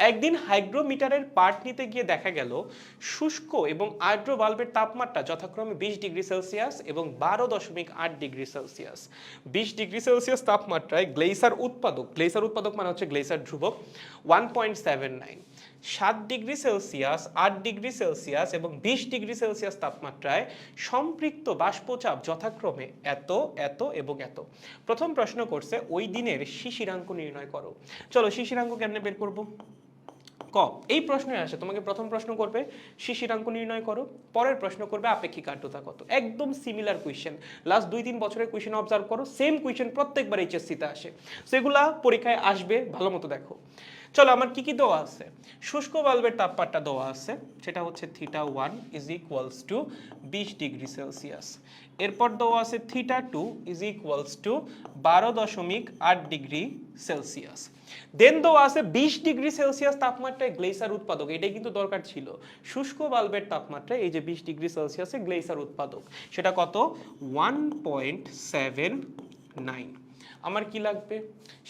একদিন হাইগ্রোমিটারের পার্ট নিতে গিয়ে দেখা গেল, শুষ্ক এবং আর্দ্র বাল্বের তাপমাত্রা যথাক্রমে বিশ ডিগ্রি সেলসিয়াস এবং বারো দশমিক আট ডিগ্রি সেলসিয়াস। বিশ ডিগ্রি সেলসিয়াস তাপমাত্রায় গ্লেসার উৎপাদক গ্লেসার উৎপাদক মানে হচ্ছে গ্লেসার ধ্রুবক ওয়ান পয়েন্ট সেভেন নাইন সাত ডিগ্রি সেলসিয়াস, আট ডিগ্রি সেলসিয়াস এবং বিশ ডিগ্রি সেলসিয়াস তাপমাত্রায় সম্পৃক্ত বাষ্পচাপ যথাক্রমে এত এত এবং এত। প্রথম প্রশ্ন করছে, ওই দিনের শিশিরাঙ্ক নির্ণয় করো। চলো শিশিরাঙ্ক কেমনে বের করব? ক? এই প্রশ্নে আসে। তোমাকে প্রথম প্রশ্ন করবে শিশিরাঙ্ক নির্ণয় করো। পরের প্রশ্ন করবে আপেক্ষিক আর্দ্রতা কত? একদম সিমিলার কোয়েশ্চেন লাস্ট দুই তিন বছরের কোয়েশ্চেন অবজার্ভ করো সেম কোয়েশ্চেন প্রত্যেকবার এইচএসসিতে আসে। সেগুলা পরীক্ষায় আসবে, ভালো মতো দেখো। চলো, আমার কি কি দেওয়া আছে? শুষ্ক বাল্বের তাপমাত্রা দেওয়া আছে, সেটা হচ্ছে theta one is equals to বিশ ডিগ্রি সেলসিয়াস। এরপর দেওয়া আছে theta two is equals to বারো দশমিক আট ডিগ্রি সেলসিয়াস। দেন দেওয়া আছে বিশ ডিগ্রি সেলসিয়াস তাপমাত্রায় গ্লেসার উৎপাদক, এটাই কিন্তু দরকার ছিল। শুষ্ক বাল্বের তাপমাত্রায় এই যে বিশ ডিগ্রি সেলসিয়াসে গ্লেসার উৎপাদক, সেটা কত? ওয়ান পয়েন্ট সেভেন নাইন আমার কি লাগবে?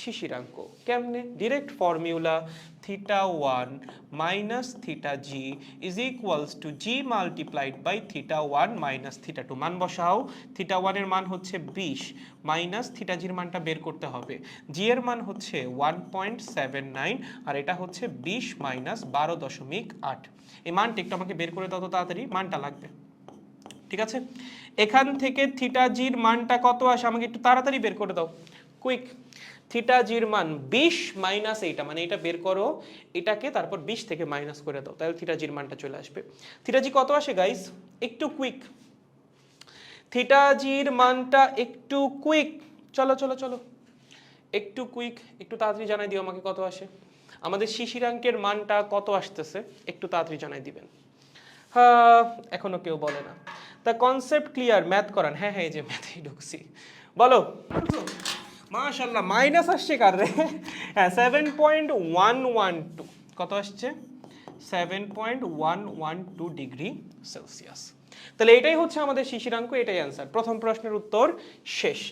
শিশিরাঙ্ক। কেমনে? Direct formula theta one minus theta G is equals to G multiplied by theta one minus theta two মান বসাও। থিটা ওয়ানের মান হচ্ছে বিশ মাইনাস থিটা জির মানটা বের করতে হবে। জি এর মান হচ্ছে ওয়ান পয়েন্ট সেভেন নাইন আর এটা হচ্ছে বিশ মাইনাস বারো দশমিক আট। এই মানটা একটু আমাকে বের করে দাও তো তাড়াতাড়ি। মানটা লাগবে। ঠিক আছে? এখান থেকে থিটা জির মানটা কত আসে? আমাকে একটু তাড়াতাড়ি বের করে দাও। কুইক থিটা জির মান বিশ মাইনাস এইটা মানে এটা বের করো, এটাকে তারপর বিশ থেকে মাইনাস করে দাও, তাহলে থিটা জির মানটা চলে আসবে। থিটা জি কত আসে গাইস একটু কুইক থিটা জির মানটা একটু কুইক চলো চলো চলো। একটু কুইক একটু তাড়াতাড়ি জানাই দিও আমাকে কত আসে। আমাদের শিশিরাঙ্কের মানটা কত আসতেছে? একটু তাড়াতাড়ি জানাই দিবেন। হ্যাঁ এখনও কেউ বলে না। তা কনসেপ্ট ক্লিয়ার ম্যাথ করান। হ্যাঁ হ্যাঁ এই যে ম্যাথেই ঢুকছি। বলো। মাশাল্লাহ মাইনাস আসছে কার রে? হ্যাঁ seven point one one two কত আসছে? Seven point one one two degree Celsius. তাহলে এটাই হচ্ছে আমাদের শিশিরাঙ্ক, এটাই অ্যান্সার প্রথম প্রশ্নের উত্তর শেষ।